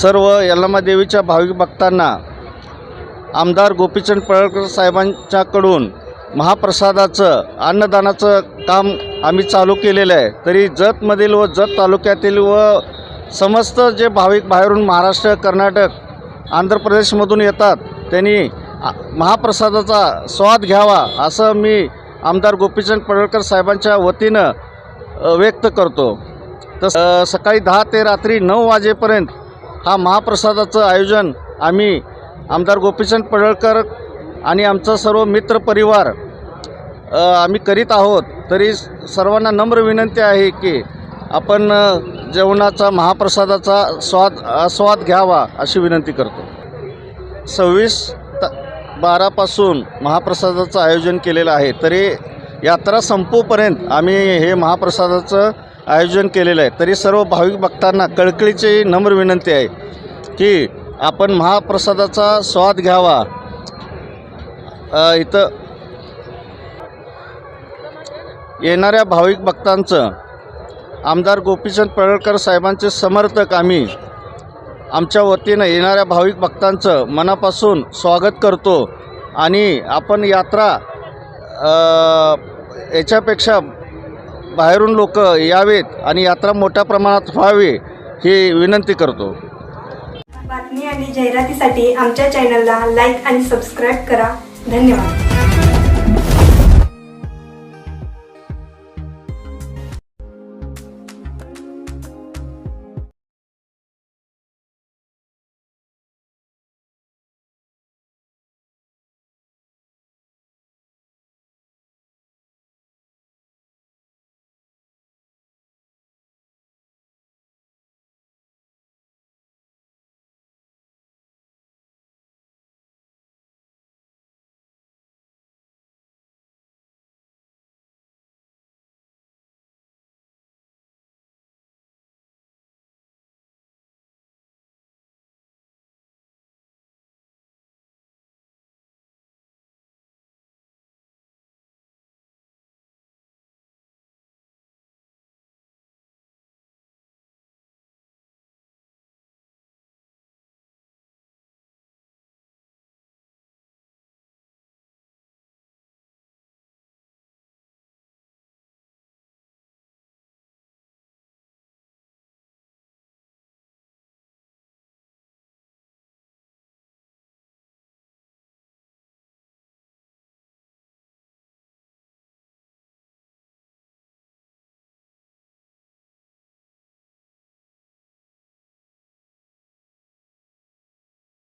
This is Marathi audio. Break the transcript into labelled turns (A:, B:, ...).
A: सर्व यल्लमादेवीच्या भाविक भक्तांना आमदार गोपीचंद पळळकर साहेबांच्याकडून महाप्रसादाचं अन्नदानाचं काम आम्ही चालू केलेलं आहे. तरी जतमधील व जत तालुक्यातील व समस्त जे भाविक बाहेरून महाराष्ट्र कर्नाटक आंध्र प्रदेशमधून येतात त्यांनी महाप्रसादाचा स्वाद घ्यावा असं मी आमदार गोपीचंद पडळकर साहेबांच्या वतीनं व्यक्त करतो. तस सकाळी दहा ते रात्री नऊ वाजेपर्यंत हा महाप्रसादाचं आयोजन आम्ही आमदार गोपीचंद पडळकर आणि आमचा सर्व मित्रपरिवार आम्ही करीत आहोत. तरी सर्वांना नम्र विनंती आहे की आपण जेवणाचा महाप्रसादाचा स्वाद आस्वाद घ्यावा अशी विनंती करतो. सव्वीस त बारापासून महाप्रसादाचं आयोजन केलेलं आहे. तरी यात्रा संपूपर्यंत आम्ही हे महाप्रसादाचं आयोजन केलेलं आहे. तरी सर्व भाविक भक्तांना कळकळीची नम्र विनंती आहे की आपण महाप्रसादाचा स्वाद घ्यावा. इथं येणाऱ्या भाविक भक्तांचं आमदार गोपीचंद पडळकर साहेबांचे समर्थक आम्ही आमच्या वतीनं येणाऱ्या भाविक भक्तांचं मनापासून स्वागत करतो आणि आपण यात्रा याच्यापेक्षा बाहेरून लोक यावेत आणि यात्रा मोठ्या प्रमाणात व्हावी ही विनंती करतो.
B: बातमी आणि जाहिरातीसाठी आमच्या चॅनलला लाईक आणि सबस्क्राईब करा. धन्यवाद.